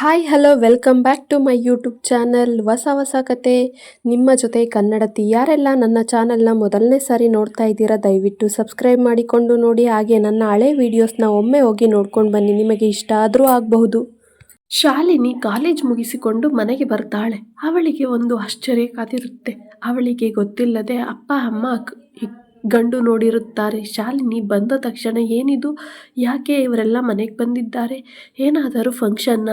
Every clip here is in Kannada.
Hi, hello, welcome back to my YouTube channel. ಹೊಸ ಹೊಸ ಕತೆ. ನಿಮ್ಮ ಜೊತೆ ಕನ್ನಡತಿ ಯಾರೆಲ್ಲ ನನ್ನ ಚಾನಲ್ನ ಮೊದಲನೇ ಸಾರಿ ನೋಡ್ತಾ ಇದ್ದೀರಾ, ದಯವಿಟ್ಟು ಸಬ್ಸ್ಕ್ರೈಬ್ ಮಾಡಿಕೊಂಡು ನೋಡಿ. ಹಾಗೆ ನನ್ನ ಹಳೆ ವೀಡಿಯೋಸ್ನ ಒಮ್ಮೆ ಹೋಗಿ ನೋಡ್ಕೊಂಡು ಬನ್ನಿ. ನಿಮಗೆ ಇಷ್ಟ ಆದರೂ ಆಗಬಹುದು. ಶಾಲಿನಿ ಕಾಲೇಜ್ ಮುಗಿಸಿಕೊಂಡು ಮನೆಗೆ ಬರ್ತಾಳೆ. ಅವಳಿಗೆ ಒಂದು ಆಶ್ಚರ್ಯ ಕಾದಿರುತ್ತೆ ಅವಳಿಗೆ ಗೊತ್ತಿಲ್ಲದೆ ಅಪ್ಪ, ಅಮ್ಮ ಗಂಡು ನೋಡಿರುತ್ತಾರೆ. ಶಾಲಿನಿ ಬಂದ ತಕ್ಷಣ ಏನಿದು? ಯಾಕೆ ಇವರೆಲ್ಲ ಮನೆಗೆ ಬಂದಿದ್ದಾರೆ? ಏನಾದರೂ ಫಂಕ್ಷನ್ನ?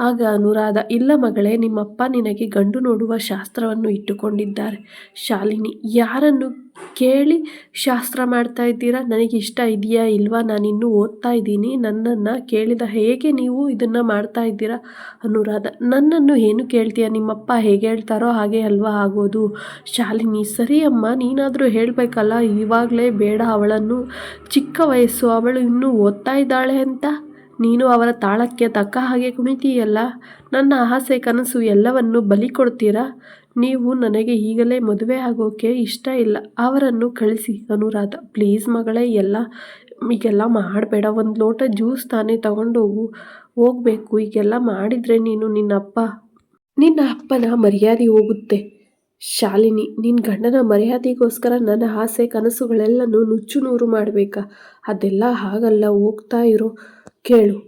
ಆಗ ಅನುರಾಧ, ಇಲ್ಲ ಮಗಳೇ, ನಿಮ್ಮಪ್ಪ ನಿನಗೆ ಗಂಡು ನೋಡುವ ಶಾಸ್ತ್ರವನ್ನು ಇಟ್ಟುಕೊಂಡಿದ್ದಾರೆ. ಶಾಲಿನಿ, ಯಾರನ್ನು ಕೇಳಿ ಶಾಸ್ತ್ರ ಮಾಡ್ತಾ ಇದ್ದೀರಾ? ನನಗೆ ಇಷ್ಟ ಇದೆಯಾ ಇಲ್ವಾ? ನಾನಿನ್ನೂ ಓದ್ತಾ ಇದ್ದೀನಿ. ನನ್ನನ್ನು ಕೇಳಿದ ಹೇಗೆ ನೀವು ಇದನ್ನು ಮಾಡ್ತಾ ಇದ್ದೀರಾ? ಅನುರಾಧ, ನನ್ನನ್ನು ಏನು ಕೇಳ್ತೀಯ? ನಿಮ್ಮಪ್ಪ ಹೇಗೆ ಹೇಳ್ತಾರೋ ಹಾಗೆ ಅಲ್ವಾ ಆಗೋದು. ಶಾಲಿನಿ ಸರಿ ಅಮ್ಮ ನೀನಾದರೂ ಹೇಳಬೇಕಲ್ಲ? ಇವಾಗಲೇ ಬೇಡ ಅವಳನ್ನು. ಚಿಕ್ಕ ವಯಸ್ಸು, ಅವಳು ಇನ್ನೂ ಓದ್ತಾ ಇದ್ದಾಳೆ ಅಂತ? ನೀನು ಅವರ ತಾಳಕ್ಕೆ ತಕ್ಕ ಹಾಗೆ ಕುಣಿತೀಯಲ್ಲ? ನನ್ನ ಆಸೆ, ಕನಸು ಎಲ್ಲವನ್ನು ಬಲಿ ಕೊಡ್ತೀರಾ? ನೀವು ನನಗೆ ಈಗಲೇ ಮದುವೆ ಆಗೋಕೆ ಇಷ್ಟ ಇಲ್ಲ, ಅವರನ್ನು ಕಳಿಸಿ ಅನುರಾಧ. ಪ್ಲೀಸ್ ಮಗಳೇ, ಎಲ್ಲ, ಈಗೆಲ್ಲ ಮಾಡಬೇಡ, ಒಂದು ಲೋಟ ಜ್ಯೂಸ್ ತಾನೇ ತಗೊಂಡೋಗು ಹೋಗಬೇಕು, ಈಗೆಲ್ಲ ಮಾಡಿದರೆ ನೀನು ನಿನ್ನ ಅಪ್ಪ, ನಿನ್ನ ಅಪ್ಪನ ಮರ್ಯಾದೆ ಹೋಗುತ್ತೆ. ಶಾಲಿನಿ ನಿನ್ನ ಗಂಡನ ಮರ್ಯಾದೆಗೋಸ್ಕರ ನನ್ನ ಆಸೆ, ಕನಸುಗಳೆಲ್ಲನೂ ನುಚ್ಚು ನೂರು ಮಾಡಬೇಕಾ? ಅದೆಲ್ಲ ಹಾಗಲ್ಲ, ಹೋಗ್ತಾ ಇರೋ, ಕೇಳು.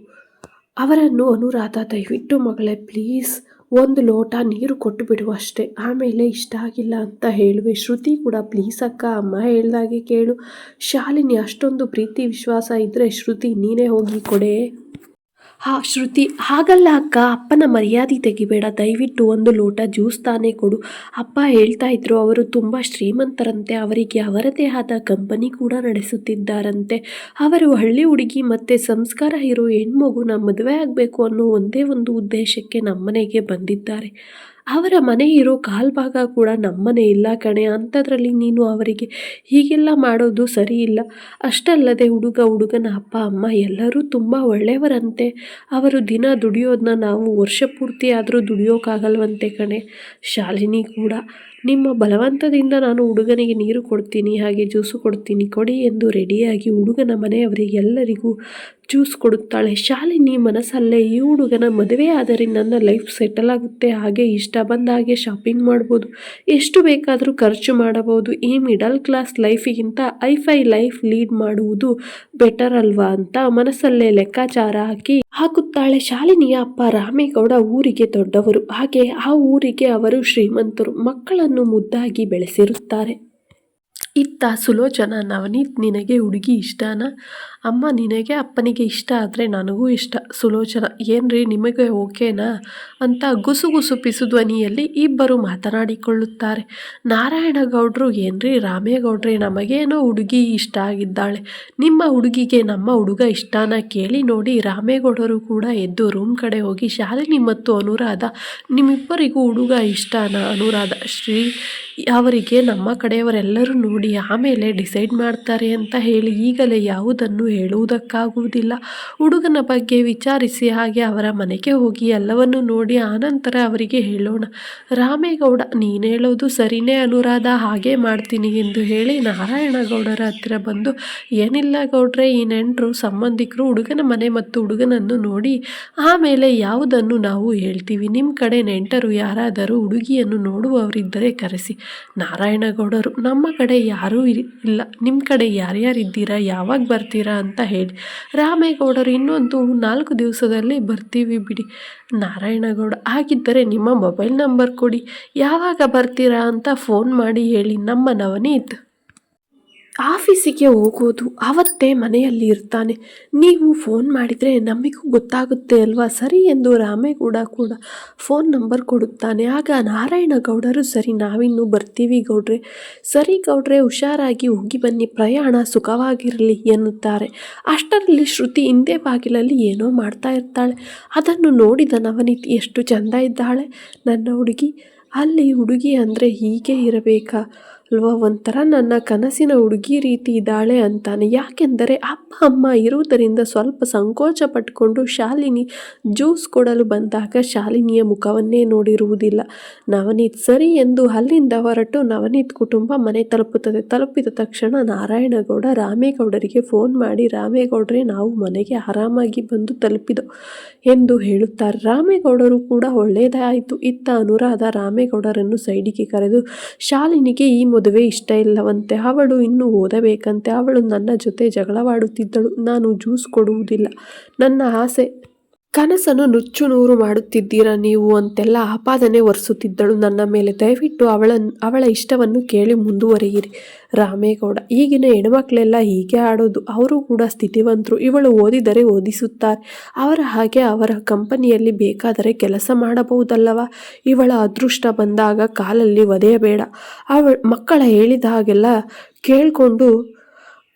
ಅವರನ್ನು ಅನುರಾಧ, ದಯವಿಟ್ಟು ಮಗಳೇ, ಪ್ಲೀಸ್. ಒಂದು ಲೋಟ ನೀರು ಕೊಟ್ಟು ಬಿಡು ಅಷ್ಟೇ. ಆಮೇಲೆ ಇಷ್ಟ ಆಗಿಲ್ಲ ಅಂತ ಹೇಳುವೆ. ಶ್ರುತಿ ಕೂಡ, ಪ್ಲೀಸ್ ಅಕ್ಕ, ಅಮ್ಮ ಹೇಳ್ದಾಗೆ ಕೇಳು. ಶಾಲಿನಿ, ಅಷ್ಟೊಂದು ಪ್ರೀತಿ, ವಿಶ್ವಾಸ ಇದ್ದರೆ ಶ್ರುತಿ ನೀನೇ ಹೋಗಿ ಕೊಡೆ. ಹಾ, ಶ್ರುತಿ, ಹಾಗಲ್ಲ ಅಕ್ಕ. ಅಪ್ಪನ ಮರ್ಯಾದೆ ತೆಗಿಬೇಡ. ದಯವಿಟ್ಟು ಒಂದು ಲೋಟ ಜ್ಯೂಸ್ ತಾನೇ ಕೊಡು. ಅಪ್ಪ ಹೇಳ್ತಾ ಇದ್ರು, ಅವರು ತುಂಬ ಶ್ರೀಮಂತರಂತೆ. ಅವರಿಗೆ ಅವರದೇ ಆದ ಕಂಪನಿ ಕೂಡ ನಡೆಸುತ್ತಿದ್ದಾರಂತೆ. ಅವರು ಹಳ್ಳಿ ಹುಡುಗಿ ಮತ್ತು ಸಂಸ್ಕಾರ ಇರೋ ಹೆಣ್ಮಗುನ ಮದುವೆ ಆಗಬೇಕು ಅನ್ನೋ ಒಂದೇ ಒಂದು ಉದ್ದೇಶಕ್ಕೆ ನಮ್ಮನೆಗೆ ಬಂದಿದ್ದಾರೆ. ಅವರ ಮನೆ ಇರೋ ಕಾಲ್ಭಾಗ ಕೂಡ ನಮ್ಮನೆ ಇಲ್ಲ ಕಣೆ. ಅಂಥದ್ರಲ್ಲಿ ನೀನು ಅವರಿಗೆ ಹೀಗೆಲ್ಲ ಮಾಡೋದು ಸರಿ ಇಲ್ಲ. ಅಷ್ಟಲ್ಲದೆ ಹುಡುಗ ಹುಡುಗನ ಅಪ್ಪ, ಅಮ್ಮ ಎಲ್ಲರೂ ತುಂಬ ಒಳ್ಳೆಯವರಂತೆ. ಅವರು ದಿನ ದುಡಿಯೋದನ್ನ ನಾವು ವರ್ಷ ಪೂರ್ತಿ ಆದರೂ ದುಡಿಯೋಕ್ಕಾಗಲ್ವಂತೆ ಕಣೆ. ಶಾಲಿನಿ ಕೂಡ ನಿಮ್ಮ ಬಲವಂತದಿಂದ ನಾನು ಹುಡುಗನಿಗೆ ನೀರು ಕೊಡ್ತೀನಿ, ಹಾಗೆ ಜ್ಯೂಸು ಕೊಡ್ತೀನಿ, ಕೊಡಿ ಎಂದು ರೆಡಿಯಾಗಿ ಹುಡುಗನ ಮನೆಯವರಿಗೆಲ್ಲರಿಗೂ ಜ್ಯೂಸ್ ಕೊಡುತ್ತಾಳೆ. ಶಾಲಿನಿ ಮನಸ್ಸಲ್ಲೇ ಈ ಹುಡುಗನ ಮದುವೆ ಆದರೆ ನನ್ನ ಲೈಫ್ ಸೆಟಲ್ ಆಗುತ್ತೆ. ಹಾಗೆ ಇಷ್ಟ ಬಂದ ಹಾಗೆ ಶಾಪಿಂಗ್ ಮಾಡ್ಬೋದು. ಎಷ್ಟು ಬೇಕಾದರೂ ಖರ್ಚು ಮಾಡಬಹುದು ಈ ಮಿಡಲ್ ಕ್ಲಾಸ್ ಲೈಫಿಗಿಂತ ಐಫೈ ಲೈಫ್ ಲೀಡ್ ಮಾಡುವುದು ಬೆಟರ್ ಅಲ್ವಾ ಅಂತ ಮನಸ್ಸಲ್ಲೇ ಲೆಕ್ಕಾಚಾರ ಹಾಕಿ ಹಾಕುತ್ತಾಳೆ. ಶಾಲಿನಿಯ ಅಪ್ಪ ರಾಮೇಗೌಡ ಊರಿಗೆ ದೊಡ್ಡವರು. ಹಾಗೆ ಆ ಊರಿಗೆ ಅವರು ಶ್ರೀಮಂತರು. ಮಕ್ಕಳನ್ನು ಮುದ್ದಾಗಿ ಬೆಳೆಸಿರುತ್ತಾರೆ. ಇತ್ತ ಸುಲೋಚನ ನವನೀತ್ ನಿನಗೆ ಹುಡುಗಿ ಇಷ್ಟನಾ? ಅಮ್ಮ ನಿನಗೆ ಅಪ್ಪನಿಗೆ ಇಷ್ಟ ಆದರೆ ನನಗೂ ಇಷ್ಟ. ಸುಲೋಚನ, ಏನ್ರಿ ನಿಮಗೆ ಓಕೆನಾ? ಅಂತ ಗುಸುಗುಸು ಪಿಸು ಧ್ವನಿಯಲ್ಲಿ ಇಬ್ಬರು ಮಾತನಾಡಿಕೊಳ್ಳುತ್ತಾರೆ. ನಾರಾಯಣಗೌಡರು, ಏನ್ರಿ ರಾಮೇಗೌಡ್ರೆ, ನಮಗೇನೋ ಹುಡುಗಿ ಇಷ್ಟ ಆಗಿದ್ದಾಳೆ. ನಿಮ್ಮ ಹುಡುಗಿಗೆ ನಮ್ಮ ಹುಡುಗ ಇಷ್ಟನ ಕೇಳಿ ನೋಡಿ ರಾಮೇಗೌಡರು ಕೂಡ ಎದ್ದು ರೂಮ್ ಕಡೆ ಹೋಗಿ ಶಾಲಿನಿ ಮತ್ತು ಅನುರಾಧ, ನಿಮ್ಮಿಬ್ಬರಿಗೂ ಹುಡುಗ ಇಷ್ಟನಾ? ಅನುರಾಧ, ಶ್ರೀ ಅವರಿಗೆ ನಮ್ಮ ಕಡೆಯವರೆಲ್ಲರೂ ನೋಡಿ ಆಮೇಲೆ ಡಿಸೈಡ್ ಮಾಡ್ತಾರೆ ಅಂತ ಹೇಳಿ ಈಗಲೇ ಯಾವುದನ್ನು ಹೇಳುವುದಕ್ಕಾಗುವುದಿಲ್ಲ. ಹುಡುಗನ ಬಗ್ಗೆ ವಿಚಾರಿಸಿ ಹಾಗೆ ಅವರ ಮನೆಗೆ ಹೋಗಿ ಎಲ್ಲವನ್ನು ನೋಡಿ ಆನಂತರ ಅವರಿಗೆ ಹೇಳೋಣ. ರಾಮೇಗೌಡ, ನೀನು ಹೇಳೋದು ಸರಿನೇ ಅನುರಾಧ, ಹಾಗೆ ಮಾಡ್ತೀನಿ ಎಂದು ಹೇಳಿ ನಾರಾಯಣಗೌಡರ ಹತ್ತಿರ ಬಂದು, ಏನಿಲ್ಲ ಗೌಡ್ರೆ, ಈ ನೆಂಟರು, ಸಂಬಂಧಿಕರು, ಹುಡುಗನ ಮನೆ ಮತ್ತು ಹುಡುಗನನ್ನು ನೋಡಿ ಆಮೇಲೆ ಯಾವುದನ್ನು ನಾವು ಹೇಳ್ತೀವಿ. ನಿಮ್ಮ ಕಡೆ ನೆಂಟರು ಯಾರಾದರೂ ಹುಡುಗಿಯನ್ನು ನೋಡುವವರಿದ್ದರೆ ಕರೆಸಿ. ನಾರಾಯಣಗೌಡರು, ನಮ್ಮ ಕಡೆ ಯಾರೂ ಇಲ್ಲ. ನಿಮ್ಮ ಕಡೆ ಯಾರ್ಯಾರಿದ್ದೀರಾ ಯಾವಾಗ ಬರ್ತೀರಾ ಅಂತ ಹೇಳಿ. ರಾಮೇಗೌಡರು ಇನ್ನೊಂದು ನಾಲ್ಕು ದಿವಸದಲ್ಲಿ ಬರ್ತೀವಿ ಬಿಡಿ. ನಾರಾಯಣಗೌಡ, ಹಾಗಿದ್ದರೆ ನಿಮ್ಮ ಮೊಬೈಲ್ ನಂಬರ್ ಕೊಡಿ. ಯಾವಾಗ ಬರ್ತೀರಾ ಅಂತ ಫೋನ್ ಮಾಡಿ ಹೇಳಿ ನಮ್ಮ ನವನೀತ್. ಆಫೀಸಿಗೆ ಹೋಗೋದು ಆವತ್ತೇ ಮನೆಯಲ್ಲಿ ಇರ್ತಾನೆ. ನೀವು ಫೋನ್ ಮಾಡಿದರೆ ನಮಗೂ ಗೊತ್ತಾಗುತ್ತೆ ಅಲ್ವಾ? ಸರಿ ಎಂದು ರಾಮೇಗೌಡ ಕೂಡ ಫೋನ್ ನಂಬರ್ ಕೊಡುತ್ತಾನೆ. ಆಗ ನಾರಾಯಣಗೌಡರು, ಸರಿ, ನಾವಿನ್ನು ಬರ್ತೀವಿ ಗೌಡ್ರೆ. ಸರಿ ಗೌಡ್ರೆ, ಹುಷಾರಾಗಿ ಹೋಗಿ ಬನ್ನಿ. ಪ್ರಯಾಣ ಸುಖವಾಗಿರಲಿ, ಎನ್ನುತ್ತಾರೆ. ಅಷ್ಟರಲ್ಲಿ ಶ್ರುತಿ ಹಿಂದೆ ಬಾಗಿಲಲ್ಲಿ ಏನೋ ಮಾಡ್ತಾ ಇರ್ತಾಳೆ. ಅದನ್ನು ನೋಡಿದ ನವನೀತ್ ಎಷ್ಟು ಚಂದ ಇದ್ದಾಳೆ. ನನ್ನ ಹುಡುಗಿ, ಅಲ್ಲಿ ಹುಡುಗಿ ಅಂದರೆ ಹೀಗೆ ಇರಬೇಕಾ? ಅಲ್ವಾ? ಒಂಥರ ನನ್ನ ಕನಸಿನ ಹುಡುಗಿ ರೀತಿ ಇದ್ದಾಳೆ ಅಂತಾನೆ. ಯಾಕೆಂದರೆ ಅಪ್ಪ, ಅಮ್ಮ ಇರುವುದರಿಂದ ಸ್ವಲ್ಪ ಸಂಕೋಚ ಪಟ್ಕೊಂಡು ಶಾಲಿನಿ ಜ್ಯೂಸ್ ಕೊಡಲು ಬಂದಾಗ ಶಾಲಿನಿಯ ಮುಖವನ್ನೇ ನೋಡಿರುವುದಿಲ್ಲ. ನವನೀತ್, ಸರಿ ಎಂದು ಅಲ್ಲಿಂದ ಹೊರಟು ನವನೀತ್ ಕುಟುಂಬ ಮನೆ ತಲುಪುತ್ತದೆ. ತಲುಪಿದ ತಕ್ಷಣ ನಾರಾಯಣಗೌಡ ರಾಮೇಗೌಡರಿಗೆ ಫೋನ್ ಮಾಡಿ, ರಾಮೇಗೌಡರೇ, ನಾವು ಮನೆಗೆ ಆರಾಮಾಗಿ ಬಂದು ತಲುಪಿದ? ಎಂದು ಹೇಳುತ್ತಾರೆ. ರಾಮೇಗೌಡರು ಕೂಡ ಒಳ್ಳೆಯದಾಯಿತು. ಇತ್ತ ಅನುರಾಧ ರಾಮೇಗೌಡರನ್ನು ಸೈಡಿಗೆ ಕರೆದು, ಶಾಲಿನಿಗೆ ಈ ಮದುವೆ ಇಷ್ಟ ಇಲ್ಲವಂತೆ ಅವಳು ಇನ್ನೂ ಓದಬೇಕಂತೆ. ಅವಳು ನನ್ನ ಜೊತೆ ಜಗಳವಾಡುತ್ತಿದ್ದಳು. ನಾನು ಜ್ಯೂಸ್ ಕೊಡುವುದಿಲ್ಲ. ನನ್ನ ಆಸೆ ಕನಸನ್ನು ನುಚ್ಚು ನೂರು ಮಾಡುತ್ತಿದ್ದೀರಾ ನೀವು ಅಂತೆಲ್ಲ ಆಪಾದನೆ ಒರೆಸುತ್ತಿದ್ದಳು ನನ್ನ ಮೇಲೆ. ದಯವಿಟ್ಟು ಅವಳ ಅವಳ ಇಷ್ಟವನ್ನು ಕೇಳಿ ಮುಂದುವರೆಯಿರಿ. ರಾಮೇಗೌಡ, ಈಗಿನ ಹೆಣ್ಮಕ್ಳೆಲ್ಲ ಹೀಗೆ ಆಡೋದು, ಅವರು ಕೂಡ ಸ್ಥಿತಿವಂತರು. ಇವಳು ಓದಿದರೆ ಓದಿಸುತ್ತಾರೆ. ಅವರ ಹಾಗೆ ಅವರ ಕಂಪನಿಯಲ್ಲಿ ಬೇಕಾದರೆ ಕೆಲಸ ಮಾಡಬಹುದಲ್ಲವ? ಇವಳ ಅದೃಷ್ಟ ಬಂದಾಗ ಕಾಲಲ್ಲಿ ಒದೆಯಬೇಡ. ಅವಳ, ಮಕ್ಕಳ ಹೇಳಿದ ಹಾಗೆಲ್ಲ ಕೇಳಿಕೊಂಡು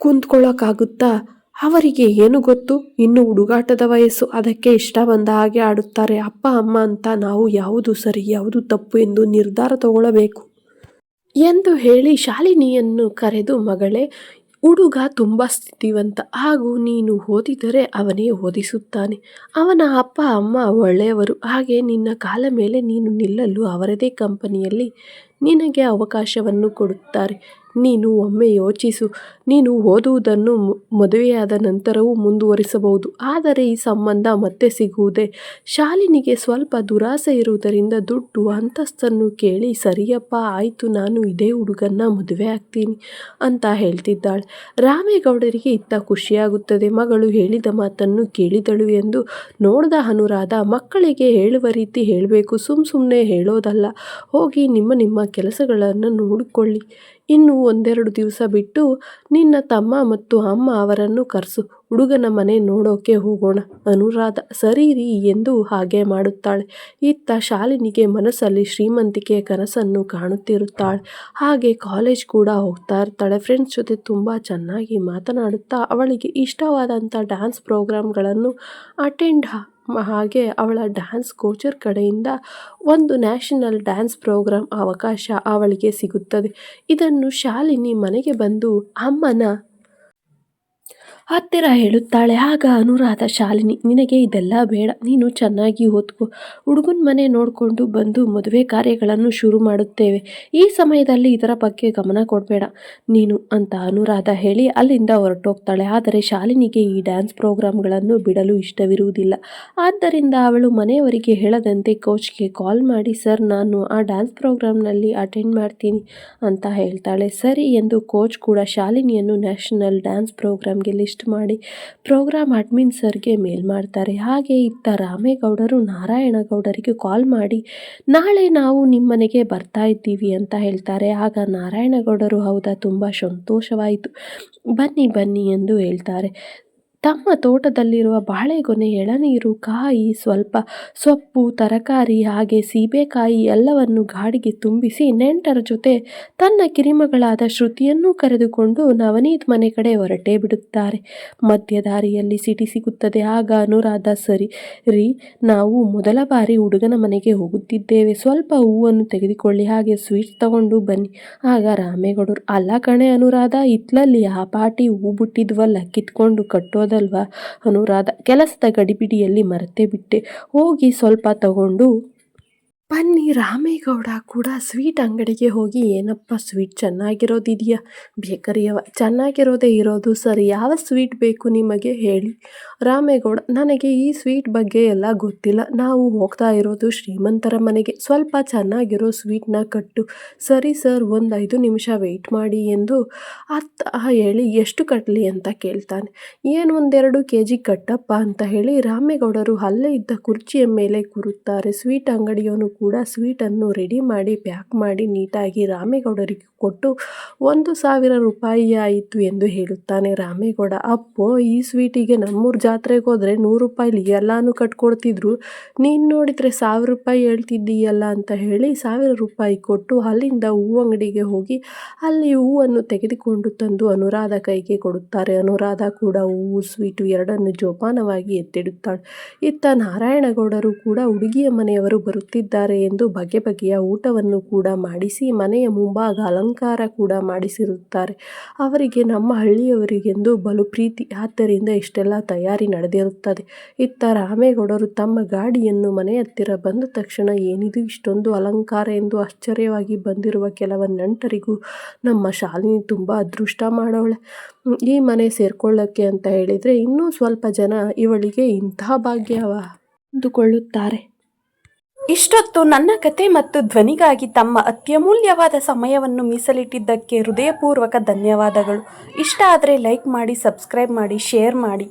ಕುಂತ್ಕೊಳ್ಳೋಕ್ಕಾಗುತ್ತಾ? ಅವರಿಗೆ ಏನು ಗೊತ್ತು? ಇನ್ನು ಹುಡುಗಾಟದ ವಯಸ್ಸು, ಅದಕ್ಕೆ ಇಷ್ಟ ಬಂದ ಹಾಗೆ ಆಡುತ್ತಾರೆ. ಅಪ್ಪ, ಅಮ್ಮ ಅಂತ ನಾವು ಯಾವುದು ಸರಿ, ಯಾವುದು ತಪ್ಪು ಎಂದು ನಿರ್ಧಾರ ತಗೊಳ್ಳಬೇಕು. ಎಂದು ಹೇಳಿ ಶಾಲಿನಿಯನ್ನು ಕರೆದು, ಮಗಳೇ, ಹುಡುಗ ತುಂಬ ಸ್ಥಿತಿವಂತ. ಹಾಗೂ ನೀನು ಓದಿದರೆ ಅವನೇ ಓದಿಸುತ್ತಾನೆ. ಅವನ ಅಪ್ಪ, ಅಮ್ಮ ಒಳ್ಳೆಯವರು. ಹಾಗೆ ನಿನ್ನ ಕಾಲ ಮೇಲೆ ನೀನು ನಿಲ್ಲಲು ಅವರದೇ ಕಂಪನಿಯಲ್ಲಿ ನಿನಗೆ ಅವಕಾಶವನ್ನು ಕೊಡುತ್ತಾರೆ. ನೀನು ಒಮ್ಮೆ ಯೋಚಿಸು. ನೀನು ಓದುವುದನ್ನು ಮದುವೆಯಾದ ನಂತರವೂ ಮುಂದುವರಿಸಬಹುದು. ಆದರೆ ಈ ಸಂಬಂಧ ಮತ್ತೆ ಸಿಗುವುದೇ? ಶಾಲಿನಿಗೆ ಸ್ವಲ್ಪ ದುರಾಸೆ ಇರುವುದರಿಂದ ದುಡ್ಡು ಅಂತಸ್ತನ್ನು ಕೇಳಿ, ಸರಿಯಪ್ಪ, ಆಯಿತು, ನಾನು ಇದೇ ಹುಡುಗನ್ನ ಮದುವೆ ಆಗ್ತೀನಿ ಅಂತ ಹೇಳ್ತಿದ್ದಾಳೆ. ರಾಮೇಗೌಡರಿಗೆ ಇತ್ತ ಖುಷಿಯಾಗುತ್ತದೆ. ಮಗಳು ಹೇಳಿದ ಮಾತನ್ನು ಕೇಳಿದಳು ಎಂದು ನೋಡಿದ ಅನುರಾಧ ಮಕ್ಕಳಿಗೆ ಹೇಳುವ ರೀತಿ ಹೇಳಬೇಕು. ಸುಮ್ಮ ಸುಮ್ಮನೆ ಹೇಳೋದಲ್ಲ. ಹೋಗಿ ನಿಮ್ಮ ನಿಮ್ಮ ಕೆಲಸಗಳನ್ನು ನೋಡಿಕೊಳ್ಳಿ. ಇನ್ನು ಒಂದೆರಡು ದಿವಸ ಬಿಟ್ಟು ನಿನ್ನ ತಮ್ಮ ಮತ್ತು ಅಮ್ಮ ಅವರನ್ನು ಕರೆಸು. ಹುಡುಗನ ಮನೆ ನೋಡೋಕೆ ಹೋಗೋಣ. ಅನುರಾಧ, ಸರಿ ರೀ ಎಂದು ಹಾಗೆ ಮಾಡುತ್ತಾಳೆ. ಇತ್ತ ಶಾಲಿನಿಗೆ ಮನಸ್ಸಲ್ಲಿ ಶ್ರೀಮಂತಿಕೆಯ ಕನಸನ್ನು ಕಾಣುತ್ತಿರುತ್ತಾಳೆ. ಹಾಗೆ ಕಾಲೇಜ್ ಕೂಡ ಹೋಗ್ತಾ ಇರ್ತಾಳೆ. ಫ್ರೆಂಡ್ಸ್ ಜೊತೆ ತುಂಬ ಚೆನ್ನಾಗಿ ಮಾತನಾಡುತ್ತಾ ಅವಳಿಗೆ ಇಷ್ಟವಾದಂಥ ಡ್ಯಾನ್ಸ್ ಪ್ರೋಗ್ರಾಮ್ಗಳನ್ನು ಅಟೆಂಡ್ ಹಾಗೆ ಅವಳ ಡ್ಯಾನ್ಸ್ ಕೋಚರ್ ಕಡೆಯಿಂದ ಒಂದು ನ್ಯಾಷನಲ್ ಡ್ಯಾನ್ಸ್ ಪ್ರೋಗ್ರಾಮ್ ಅವಕಾಶ ಅವಳಿಗೆ ಸಿಗುತ್ತದೆ. ಇದನ್ನು ಶಾಲಿನಿ ಮನೆಗೆ ಬಂದು ಅಮ್ಮನ ಹತ್ತಿರ ಹೇಳುತ್ತಾಳೆ. ಆಗ ಅನುರಾಧ ಶಾಲಿನಿ, ನಿನಗೆ ಇದೆಲ್ಲ ಬೇಡ. ನೀನು ಚೆನ್ನಾಗಿ ಓದ್ಕೊ. ಹುಡುಗನ ಮನೆ ನೋಡಿಕೊಂಡು ಬಂದು ಮದುವೆ ಕಾರ್ಯಗಳನ್ನು ಶುರು ಮಾಡುತ್ತೇವೆ. ಈ ಸಮಯದಲ್ಲಿ ಇದರ ಬಗ್ಗೆ ಗಮನ ಕೊಡಬೇಡ. ನೀನು ಅಂತ ಅನುರಾಧ ಹೇಳಿ ಅಲ್ಲಿಂದ ಹೊರಟೋಗ್ತಾಳೆ. ಆದರೆ ಶಾಲಿನಿಗೆ ಈ ಡ್ಯಾನ್ಸ್ ಪ್ರೋಗ್ರಾಮ್ಗಳನ್ನು ಬಿಡಲು ಇಷ್ಟವಿರುವುದಿಲ್ಲ. ಆದ್ದರಿಂದ ಅವಳು ಮನೆಯವರಿಗೆ ಹೇಳದಂತೆ ಕೋಚ್ಗೆ ಕಾಲ್ ಮಾಡಿ, ಸರ್, ನಾನು ಆ ಡ್ಯಾನ್ಸ್ ಪ್ರೋಗ್ರಾಮ್ನಲ್ಲಿ ಅಟೆಂಡ್ ಮಾಡ್ತೀನಿ ಅಂತ ಹೇಳ್ತಾಳೆ. ಸರಿ ಎಂದು ಕೋಚ್ ಕೂಡ ಶಾಲಿನಿಯನ್ನು ನ್ಯಾಷನಲ್ ಡ್ಯಾನ್ಸ್ ಪ್ರೋಗ್ರಾಮ್ಗೆ ಲಿಸ್ಟ್ ಮಾಡಿ ಪ್ರೋಗ್ರಾಮ್ ಅಡ್ಮಿನ್ ಸರ್ಗೆ ಮೇಲ್ ಮಾಡ್ತಾರೆ. ಹಾಗೆ ಇತ್ತ ರಾಮೇಗೌಡರು ನಾರಾಯಣಗೌಡರಿಗೆ ಕಾಲ್ ಮಾಡಿ, ನಾಳೆ ನಾವು ನಿಮ್ಮನೆಗೆ ಬರ್ತಾ ಇದ್ದೀವಿ ಅಂತ ಹೇಳ್ತಾರೆ. ಆಗ ನಾರಾಯಣಗೌಡರು, ಹೌದಾ, ತುಂಬ ಸಂತೋಷವಾಯಿತು. ಬನ್ನಿ ಬನ್ನಿ ಎಂದು ಹೇಳ್ತಾರೆ. ತಮ್ಮ ತೋಟದಲ್ಲಿರುವ ಬಾಳೆಗೊನೆ, ಎಳನೀರು, ಕಾಯಿ, ಸ್ವಲ್ಪ ಸೊಪ್ಪು, ತರಕಾರಿ ಹಾಗೆ ಸೀಬೆಕಾಯಿ ಎಲ್ಲವನ್ನು ಗಾಡಿಗೆ ತುಂಬಿಸಿ ನೆಂಟರ ಜೊತೆ ತನ್ನ ಕಿರಿಮಗಳಾದ ಶ್ರುತಿಯನ್ನೂ ಕರೆದುಕೊಂಡು ನವನೀತ್ ಮನೆ ಕಡೆ ಹೊರಟೇ ಬಿಡುತ್ತಾರೆ. ಮಧ್ಯ ದಾರಿಯಲ್ಲಿ ಸಿಟಿ ಸಿಗುತ್ತದೆ. ಆಗ ಅನುರಾಧ, ಸರಿ, ರೀ, ನಾವು ಮೊದಲ ಬಾರಿ ಹುಡುಗನ ಮನೆಗೆ ಹೋಗುತ್ತಿದ್ದೇವೆ. ಸ್ವಲ್ಪ ಹೂವನ್ನು ತೆಗೆದುಕೊಳ್ಳಿ. ಹಾಗೆ ಸ್ವೀಟ್ಸ್ ತಗೊಂಡು ಬನ್ನಿ. ಆಗ ರಾಮೇಗೌಡರು, ಅಲ್ಲ ಕಣೆ ಅನುರಾಧ ಇತ್ಲಲ್ಲಿ ಆ ಪಾಟಿ ಹೂ ಬಿಟ್ಟಿದ್ವಲ್ಲ, ಕಿತ್ಕೊಂಡು ಕಟ್ಟೋದು? ಹೋದಲ್ವಾ ಅನುರಾಧ? ಕೆಲಸದ ಗಡಿಬಿಡಿಯಲ್ಲಿ ಮರೆತೇ ಬಿಟ್ಟೆ. ಹೋಗಿ ಸ್ವಲ್ಪ ತಗೊಂಡು ಬನ್ನಿ, ರಾಮೇಗೌಡ ಕೂಡ ಸ್ವೀಟ್ ಅಂಗಡಿಗೆ ಹೋಗಿ, ಏನಪ್ಪ ಸ್ವೀಟ್ ಚೆನ್ನಾಗಿರೋದಿದೆಯಾ? ಬೇಕರಿಯವ ಚೆನ್ನಾಗಿರೋದೇ ಇರೋದು, ಸರ್, ಯಾವ ಸ್ವೀಟ್ ಬೇಕು ನಿಮಗೆ ಹೇಳಿ. ರಾಮೇಗೌಡ, ನನಗೆ ಈ ಸ್ವೀಟ್ ಬಗ್ಗೆ ಎಲ್ಲ ಗೊತ್ತಿಲ್ಲ. ನಾವು ಹೋಗ್ತಾ ಇರೋದು ಶ್ರೀಮಂತರ ಮನೆಗೆ. ಸ್ವಲ್ಪ ಚೆನ್ನಾಗಿರೋ ಸ್ವೀಟ್ನ ಕಟ್ಟು. ಸರಿ ಸರ್, ಒಂದು ಐದು ನಿಮಿಷ ವೆಯ್ಟ್ ಮಾಡಿ ಎಂದು ಅತ್ತ ಹೇಳಿ, ಎಷ್ಟು ಕಟ್ಟಲಿ ಅಂತ ಕೇಳ್ತಾನೆ. ಏನು ಒಂದೆರಡು ಕೆ ಜಿ ಕಟ್ಟಪ್ಪ? ಅಂತ ಹೇಳಿ, ರಾಮೇಗೌಡರು ಅಲ್ಲೇ ಇದ್ದ ಕುರ್ಚಿಯ ಮೇಲೆ ಕೂರುತ್ತಾರೆ. ಸ್ವೀಟ್ ಅಂಗಡಿಯವನು ಕೂಡ ಸ್ವೀಟನ್ನು ರೆಡಿ ಮಾಡಿ ಪ್ಯಾಕ್ ಮಾಡಿ ನೀಟಾಗಿ ರಾಮೇಗೌಡರಿಗೆ ಕೊಟ್ಟು ಒಂದು ಸಾವಿರ ರೂಪಾಯಿ ಆಯಿತು ಎಂದು ಹೇಳುತ್ತಾನೆ ರಾಮೇಗೌಡ. ಅಪ್ಪೋ, ಈ ಸ್ವೀಟಿಗೆ ನಮ್ಮೂರ ಜಾತ್ರೆಗೆ ಹೋದರೆ ನೂರು ರೂಪಾಯಿಲಿ ಎಲ್ಲಾನು ಕಟ್ಕೊಡ್ತಿದ್ರು. ನೀನು ನೋಡಿದರೆ ಸಾವಿರ ರೂಪಾಯಿ ಹೇಳ್ತಿದ್ದೀಯಲ್ಲ ಅಂತ ಹೇಳಿ ಸಾವಿರ ರೂಪಾಯಿ ಕೊಟ್ಟು ಅಲ್ಲಿಂದ ಹೂವು ಅಂಗಡಿಗೆ ಹೋಗಿ ಅಲ್ಲಿ ಹೂವನ್ನು ತೆಗೆದುಕೊಂಡು ತಂದು ಅನುರಾಧ ಕೈಗೆ ಕೊಡುತ್ತಾರೆ. ಅನುರಾಧ ಕೂಡ ಹೂವು ಸ್ವೀಟು ಎರಡನ್ನು ಜೋಪಾನವಾಗಿ ಎತ್ತಿಡುತ್ತಾಳೆ. ಇತ್ತ ನಾರಾಯಣಗೌಡರು ಕೂಡ ಹುಡುಗಿಯ ಮನೆಯವರು ಬರುತ್ತಿದ್ದಾರೆ. ಎಂದು ಬಗೆ ಬಗೆಯ ಊಟವನ್ನು ಕೂಡ ಮಾಡಿಸಿ, ಮನೆಯ ಮುಂಭಾಗ ಅಲಂಕಾರ ಕೂಡ ಮಾಡಿಸಿರುತ್ತಾರೆ. ಅವರಿಗೆ ನಮ್ಮ ಹಳ್ಳಿಯವರಿಗೆಂದು ಬಲು ಪ್ರೀತಿ. ಆದ್ದರಿಂದ ಇಷ್ಟೆಲ್ಲ ತಯಾರಿ ನಡೆದಿರುತ್ತದೆ. ಇತ್ತ ರಾಮೇಗೌಡರು ತಮ್ಮ ಗಾಡಿಯನ್ನು ಮನೆ ಹತ್ತಿರ ಬಂದ ತಕ್ಷಣ, ಏನಿದು ಇಷ್ಟೊಂದು ಅಲಂಕಾರ ಎಂದು ಆಶ್ಚರ್ಯವಾಗಿ ಬಂದಿರುವ ಕೆಲವ ನೆಂಟರಿಗೂ ನಮ್ಮ ಶಾಲಿನಿ ತುಂಬ ಅದೃಷ್ಟ ಮಾಡೋಳೆ. ಈ ಮನೆ ಸೇರ್ಕೊಳ್ಳೋಕ್ಕೆ ಅಂತ ಹೇಳಿದರೆ ಇನ್ನೂ ಸ್ವಲ್ಪ ಜನ ಇವಳಿಗೆ ಇಂತಹ ಭಾಗ್ಯವ ಅಂದುಕೊಳ್ಳುತ್ತಾರೆ. ಇಷ್ಟೊತ್ತು ನನ್ನ ಕತೆ ಮತ್ತು ಧ್ವನಿಗಾಗಿ ತಮ್ಮ ಅತ್ಯಮೂಲ್ಯವಾದ ಸಮಯವನ್ನು ಮೀಸಲಿಟ್ಟಿದ್ದಕ್ಕೆ ಹೃದಯಪೂರ್ವಕ ಧನ್ಯವಾದಗಳು. ಇಷ್ಟ ಆದರೆ ಲೈಕ್ ಮಾಡಿ, ಸಬ್ಸ್ಕ್ರೈಬ್ ಮಾಡಿ, ಶೇರ್ ಮಾಡಿ.